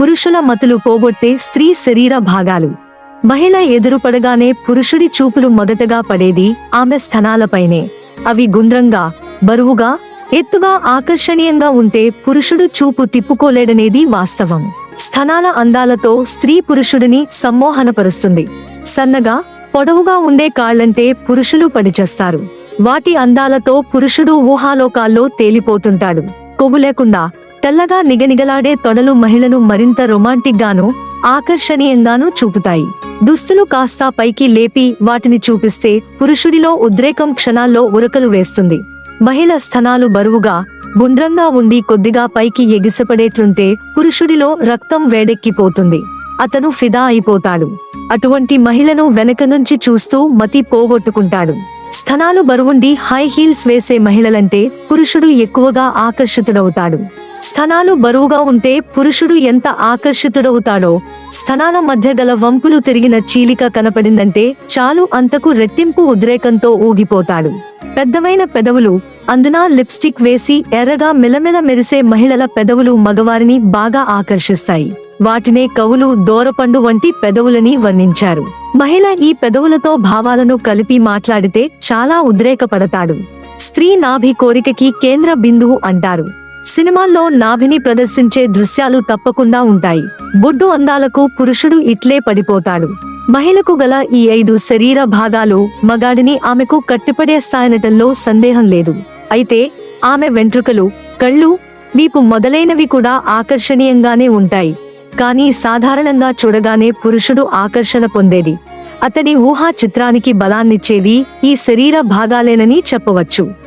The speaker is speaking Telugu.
పురుషుల మతులు పోగొట్టే స్త్రీ శరీర భాగాలు. మహిళ ఎదురుపడగానే పురుషుడి చూపులు మొదటగా పడేది ఆమె స్థనాలపైనే. అవి గుండ్రంగా బరువుగా ఎత్తుగా ఆకర్షణీయంగా ఉంటే పురుషుడు చూపు తిప్పుకోలేడనేది వాస్తవం. స్థనాల అందాలతో స్త్రీ పురుషుడిని సమ్మోహనపరుస్తుంది. సన్నగా పొడవుగా ఉండే కాళ్ళంటే పురుషులు పడిచేస్తారు. వాటి అందాలతో పురుషుడు ఊహాలోకాల్లో తేలిపోతుంటాడు. కొవ్వు లేకుండా తెల్లగా నిగనిగలాడే తొడలు మహిళను మరింత రొమాంటిక్ గాను ఆకర్షణీయంగానూ చూపుతాయి. దుస్తులు కాస్త పైకి లేపి వాటిని చూపిస్తే పురుషుడిలో ఉద్రేకం క్షణాల్లో ఉరకలు వేస్తుంది. మహిళ స్థనాలు బరువుగా గుండ్రంగా ఉండి కొద్దిగా పైకి ఎగిసపడేట్లుంటే పురుషుడిలో రక్తం వేడెక్కిపోతుంది. అతను ఫిదా అయిపోతాడు. అటువంటి మహిళను వెనక నుంచి చూస్తూ మతి పోగొట్టుకుంటాడు. స్థనాలు బరువుండి హై హీల్స్ వేసే మహిళలంటే పురుషుడు ఎక్కువగా ఆకర్షితుడవుతాడు. స్థనాలు బరువుగా ఉంటే పురుషుడు ఎంత ఆకర్షితుడవుతాడో. స్థనాల మధ్య గల వంపులు తిరిగిన చీలిక కనపడిందంటే చాలు అంతకు రెట్టింపు ఉద్రేకంతో ఊగిపోతాడు. పెద్దవైన పెదవులు అందున లిప్స్టిక్ వేసి ఎర్రగా మెలమెల మెరిసే మహిళల పెదవులు మగవారిని బాగా ఆకర్షిస్తాయి. వాటినే కవులు దోరపండు వంటి పెదవులని వర్ణించారు. మహిళ ఈ పెదవులతో భావాలను కలిపి మాట్లాడితే చాలా ఉద్రేకపడతాడు. స్త్రీ నాభి కోరికకి కేంద్ర బిందువు అంటారు. సినిమాల్లో నాభిని ప్రదర్శించే దృశ్యాలు తప్పకుండా ఉంటాయి. బొడ్డు అందాలకు పురుషుడు ఇట్లే పడిపోతాడు. మహిళకు గల ఈ ఐదు శరీర భాగాలు మగాడిని ఆమెకు కట్టిపడేస్తాయనటంలో సందేహం లేదు. అయితే ఆమె వెంట్రుకలు కళ్ళు మీకు మొదలైనవి కూడా ఆకర్షణీయంగానే ఉంటాయి. కానీ సాధారణంగా చూడగానే పురుషుడు ఆకర్షణ పొందేది. అతని ఊహా చిత్రానికి బలాన్నిచ్చేవి ఈ శరీర భాగాలేనని చెప్పవచ్చు.